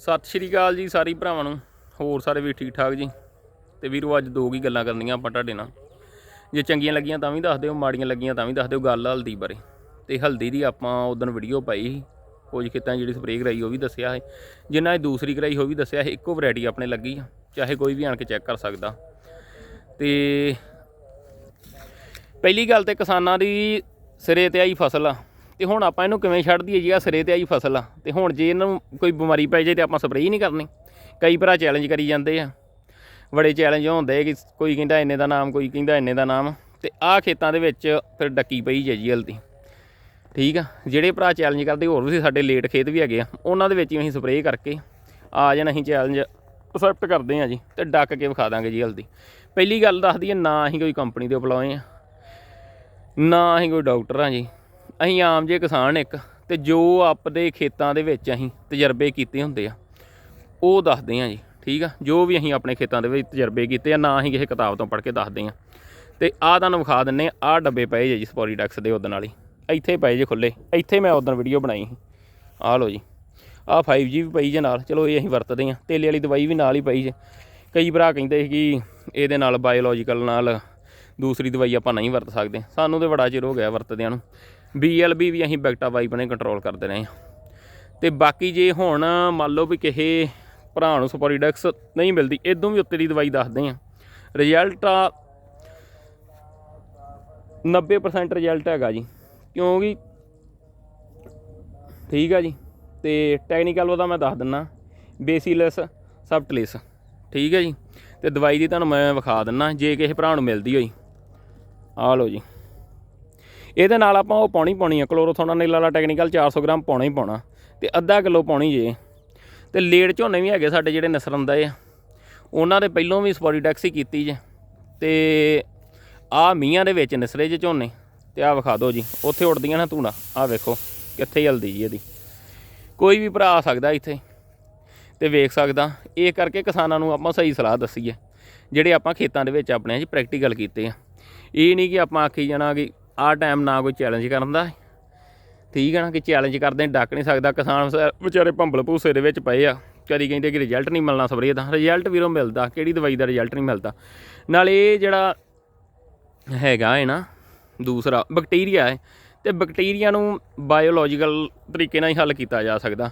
ਸਤਿ ਸ਼੍ਰੀ ਅਕਾਲ ਜੀ ਸਾਰੀ ਭਰਾਵਾਂ ਨੂੰ, ਹੋਰ ਸਾਰੇ ਵੀ ਠੀਕ ਠਾਕ ਜੀ। ਤੇ ਵੀਰੋ, ਅੱਜ ਦੋ ਕੀ ਗੱਲਾਂ ਕਰਨੀਆਂ ਆਪਾਂ ਤੁਹਾਡੇ ਨਾਲ। ਜੇ ਚੰਗੀਆਂ ਲੱਗੀਆਂ ਤਾਂ ਵੀ ਦੱਸ ਦਿਓ, ਮਾੜੀਆਂ ਲੱਗੀਆਂ ਤਾਂ ਵੀ ਦੱਸ ਦਿਓ, ਗੱਲ ਹਲਦੀ ਬਾਰੇ। ਤੇ ਹਲਦੀ ਦੀ ਆਪਾਂ ਉਦੋਂ ਵੀਡੀਓ ਪਾਈ ਸੀ, ਕੁਝ ਖੇਤਾਂ 'ਚ ਜਿਹੜੀ ਸਪਰੇਅ ਕਰਾਈ ਉਹ ਵੀ ਦੱਸਿਆ ਹੈ ਜਿਨ੍ਹਾਂ 'ਚ ਦੂਸਰੀ ਕਰਾਈ ਉਹ ਵੀ ਦੱਸਿਆ ਹੈ ਇੱਕੋ ਵੈਰਾਈਟੀ ਆਪਣੇ ਲੱਗੀ ਆ, ਚਾਹੇ ਕੋਈ ਵੀ ਆਣ ਕੇ ਚੈੱਕ ਕਰ ਸਕਦਾ। ਤੇ ਪਹਿਲੀ ਗੱਲ ਤੇ ਕਿਸਾਨਾਂ ਦੀ ਸਿਰੇ ਤੇ ਆਈ ਫਸਲ ਆ। ਤੇ ਹੁਣ ਆਪਾਂ ਇਹਨੂੰ ਕਿਵੇਂ ਛੱਡ ਦਈਏ ਜੀ? ਆ ਸਿਰੇ ਤੇ ਆਈ ਫਸਲ ਆ। ਤੇ ਹੁਣ ਜੇ ਇਹਨਾਂ ਨੂੰ ਕੋਈ ਬਿਮਾਰੀ ਪੈ ਜੇ ਤੇ ਆਪਾਂ ਸਪਰੇਅ ਹੀ ਨਹੀਂ ਕਰਨੀ। ਕਈ ਭਰਾ ਚੈਲੰਜ ਕਰੀ ਜਾਂਦੇ ਆ। ਬੜੇ ਚੈਲੰਜ ਹੁੰਦੇ ਕਿ ਕੋਈ ਕਹਿੰਦਾ ਇੰਨੇ ਦਾ ਨਾਮ, ਕੋਈ ਕਹਿੰਦਾ ਇੰਨੇ ਦਾ ਨਾਮ। ਤੇ ਆਹ ਖੇਤਾਂ ਦੇ ਵਿੱਚ ਫਿਰ ਡੱਕੀ ਪਈ ਜੇ ਜੀ ਹਲਦੀ ਠੀਕ ਆ? ਜਿਹੜੇ ਭਰਾ ਚੈਲੰਜ ਕਰਦੇ, ਹੋਰ ਵੀ ਸਾਡੇ ਲੇਟ ਖੇਤ ਵੀ ਹੈਗੇ ਆ। ਉਹਨਾਂ ਦੇ ਵਿੱਚ ਹੀ ਅਸੀਂ ਸਪਰੇਅ ਕਰਕੇ ਆ ਜਾਣ, ਅਸੀਂ ਚੈਲੰਜ ਅਸੈਪਟ ਕਰਦੇ ਆ ਜੀ ਤੇ ਡੱਕ ਕੇ ਵਿਖਾ ਦਾਂਗੇ ਜੀ ਹਲਦੀ ਪਹਿਲੀ ਗੱਲ ਦੱਸਦੀ ਹੈ ਨਾ ਅਸੀਂ ਕੋਈ ਕੰਪਨੀ ਦੇ ਉਪਲੋਏ ਆ। ਨਾ ਅਸੀਂ ਕੋਈ ਡਾਕਟਰ ਆ ਜੀ। ਅਸੀਂ ਆਮ ਜੇ ਕਿਸਾਨ ਇੱਕ ਤੇ ਜੋ ਆਪਦੇ ਖੇਤਾਂ ਦੇ ਵਿੱਚ ਅਸੀਂ ਤਜਰਬੇ ਕੀਤੇ ਹੁੰਦੇ ਆ, ਉਹ ਦੱਸਦੇ ਆ ਜੀ, ਠੀਕ ਆ? ਜੋ ਵੀ ਅਸੀਂ ਆਪਣੇ ਖੇਤਾਂ ਦੇ ਵਿੱਚ ਤਜਰਬੇ ਕੀਤੇ ਆ, ਨਾ ਅਸੀਂ ਕਿਸੇ ਕਿਤਾਬ ਤੋਂ ਪੜ੍ਹ ਕੇ ਦੱਸਦੇ ਆ। ਤੇ ਆਹ ਤੁਹਾਨੂੰ ਵਿਖਾ ਦਿੰਨੇ ਆ, ਆਹ ਡੱਬੇ ਪਏ ਜੇ ਜੀ ਸਪੋਰੀਡੈਕਸ ਦੇ ਉਦਣ ਵਾਲੀ, ਇੱਥੇ ਪਏ ਜੇ ਖੁੱਲੇ ਇੱਥੇ ਮੈਂ ਉਦੋਂ ਵੀਡੀਓ ਬਣਾਈ ਸੀ। ਆਹ ਲਓ ਜੀ, ਆਹ 5G ਵੀ ਪਈ ਜੇ ਨਾਲ, ਚਲੋ ਇਹ ਅਸੀਂ ਵਰਤਦੇ ਆ, ਤੇਲੇ ਵਾਲੀ ਦਵਾਈ ਵੀ ਨਾਲ ਹੀ ਪਈ ਜੇ। ਕਈ ਭਰਾ ਕਹਿੰਦੇ ਸੀ ਕਿ ਇਹਦੇ ਨਾਲ ਬਾਇਓਲੋਜੀਕਲ ਨਾਲ ਦੂਸਰੀ ਦਵਾਈ ਆਪਾਂ ਨਹੀਂ ਵਰਤ ਸਕਦੇ, ਸਾਨੂੰ ਤੇ ਬੜਾ ਚਿਰ ਹੋ ਗਿਆ ਵਰਤਦਿਆਂ ਨੂੰ। BLB ਵੀ ਅਸੀਂ ਬੈਕਟਾ ਵਾਈਪ ਨੇ ਕੰਟਰੋਲ ਕਰਦੇ ਰਹੇ ਹਾਂ। ਤੇ ਬਾਕੀ ਜੇ ਹੁਣ ਮੰਨ ਲਓ ਵੀ ਕਿਸੇ ਭਰਾ ਨੂੰ ਸਪੋਰੀਡੈਕਸ ਨਹੀਂ ਮਿਲਦੀ ਇਦੋਂ ਵੀ ਉੱਤੇ ਦੀ ਦਵਾਈ ਦੱਸਦੇ ਆ ਰਿਜ਼ਲਟ ਆ 90% ਰਿਜ਼ਲਟ ਹੈਗਾ ਜੀ। ਕਿਉਂਕਿ ਠੀਕ ਆ ਜੀ। ਤੇ ਟੈਕਨੀਕਲ ਉਹਦਾ ਮੈਂ ਦੱਸ ਦਿੰਨਾ। ਬੇਸੀਲਸ ਸਬਟਲਿਸ ਠੀਕ ਹੈ ਜੀ। ਤੇ ਦਵਾਈ ਦੀ ਤੁਹਾਨੂੰ ਮੈਂ ਵਿਖਾ ਦਿੰਨਾ, ਜੇ ਕਿਸੇ ਭਰਾ ਨੂੰ ਮਿਲਦੀ ਹੋਈ। ਆ ਲਓ ਜੀ। ਇਹਦੇ ਨਾਲ ਆਪਾਂ ਉਹ ਪਾਉਣੀ ਪਾਉਣੀ ਆ ਕਲੋਰੋਥੋਨਾਨਿਲ ਵਾਲਾ ਟੈਕਨੀਕਲ 400 ਗ੍ਰਾਮ ਪਾਉਣਾ ਹੀ ਪਾਉਣਾ, ਤੇ ਅੱਧਾ ਕਿਲੋ ਪਾਉਣੀ ਜੇ। ਤੇ ਲੇਟ ਝੋਨੇ ਵੀ ਹੈਗੇ ਸਾਡੇ ਜਿਹੜੇ ਨਸਰੰਦਾ ਆ ਉਹਨਾਂ ਦੇ ਪਹਿਲੋਂ ਵੀ ਸਪੋਰੀਡੈਕਸ ਹੀ ਕੀਤੀ ਜੇ। ਤੇ ਆ ਮੀਆਂ ਦੇ ਵਿੱਚ ਨਿਸਰੇ ਜੇ ਝੋਨੇ, ਤੇ ਆ ਵਿਖਾ ਦਿਓ ਜੀ, ਉੱਥੇ ਉੜਦੀਆਂ ਨਾ ਧੂਣਾ ਆ ਵੇਖੋ ਕਿੱਥੇ ਹਲਦੀ ਜੀ ਇਹਦੀ। ਕੋਈ ਵੀ ਭਰਾ ਆ ਸਕਦਾ ਇੱਥੇ, ਤੇ ਵੇਖ ਸਕਦਾ। ਇਹ ਕਰਕੇ ਕਿਸਾਨਾਂ ਨੂੰ ਆਪਾਂ ਸਹੀ ਸਲਾਹ ਦੱਸੀਏ ਜਿਹੜੇ ਆਪਾਂ ਖੇਤਾਂ ਦੇ ਵਿੱਚ ਆਪਣੇ ਜੀ ਪ੍ਰੈਕਟੀਕਲ ਕੀਤੇ ਆ। ਇਹ ਨਹੀਂ ਕਿ ਆਪਾਂ ਆਖੀ ਜਾਣਾ ਕਿ ਆਹ ਟਾਈਮ ਨਾ ਕੋਈ ਚੈਲੰਜ ਕਰਨ ਦਾ। ਠੀਕ ਹੈ ਨਾ ਕਿ ਚੈਲੰਜ ਕਰਦੇ ਡੱਕ ਨਹੀਂ ਸਕਦਾ। ਕਿਸਾਨ ਵਿਚਾ- ਵਿਚਾਰੇ ਭੰਬਲ ਭੂਸੇ ਦੇ ਵਿੱਚ ਪਏ ਆ। ਕਦੀ ਕਹਿੰਦੇ ਕਿ ਰਿਜ਼ਲਟ ਨਹੀਂ ਮਿਲਣਾ ਸਪਰੇਅ ਦਾ। ਰਿਜ਼ਲਟ ਵੀਰੋਂ ਮਿਲਦਾ, ਕਿਹੜੀ ਦਵਾਈ ਦਾ ਰਿਜ਼ਲਟ ਨਹੀਂ ਮਿਲਦਾ। ਨਾਲ ਇਹ ਜਿਹੜਾ ਹੈਗਾ ਹੈ ਨਾ, ਦੂਸਰਾ ਬੈਕਟੀਰੀਆ ਹੈ ਤੇ ਬੈਕਟੀਰੀਆ ਨੂੰ ਬਾਇਓਲੋਜੀਕਲ ਤਰੀਕੇ ਨਾਲ ਹੀ ਹੱਲ ਕੀਤਾ ਜਾ ਸਕਦਾ।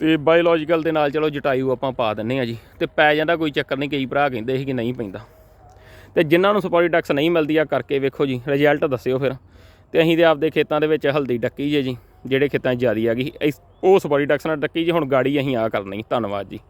ਤੇ ਬਾਇਓਲੋਜੀਕਲ ਦੇ ਨਾਲ ਚਲੋ ਜਟਾਯੂ ਆਪਾਂ ਪਾ ਦਿੰਨੇ ਆ ਜੀ। ਤੇ ਪੈ ਜਾਂਦਾ ਕੋਈ ਚੱਕਰ ਨਹੀਂ ਕਈ ਭਰਾ ਕਹਿੰਦੇ ਸੀ ਕਿ ਨਹੀਂ ਪੈਂਦਾ। ਤੇ ਜਿਨ੍ਹਾਂ ਨੂੰ ਸਪੋਰੀਡੈਕਸ ਨਹੀਂ ਮਿਲਦੀ ਆ ਕਰਕੇ ਵੇਖੋ ਜੀ ਰਿਜ਼ਲਟ ਦੱਸਿਓ ਫਿਰ। ਤੇ ਅਸੀਂ ਤੇ ਆਪਦੇ ਖੇਤਾਂ ਦੇ ਵਿੱਚ ਹਲਦੀ ਡੱਕੀ ਜੇ ਜੀ, ਜਿਹੜੇ ਖੇਤਾਂ 'ਚ ਜ਼ਿਆਦੀ ਆ ਗਈ। ਇਸ- ਉਹ ਸਪੋਰੀਡੈਕਸ ਨਾਲ ਡੱਕੀ ਜੀ, ਹੁਣ ਗਾੜੀ ਅਸੀਂ ਆ ਕਰਨੀ। ਧੰਨਵਾਦ ਜੀ।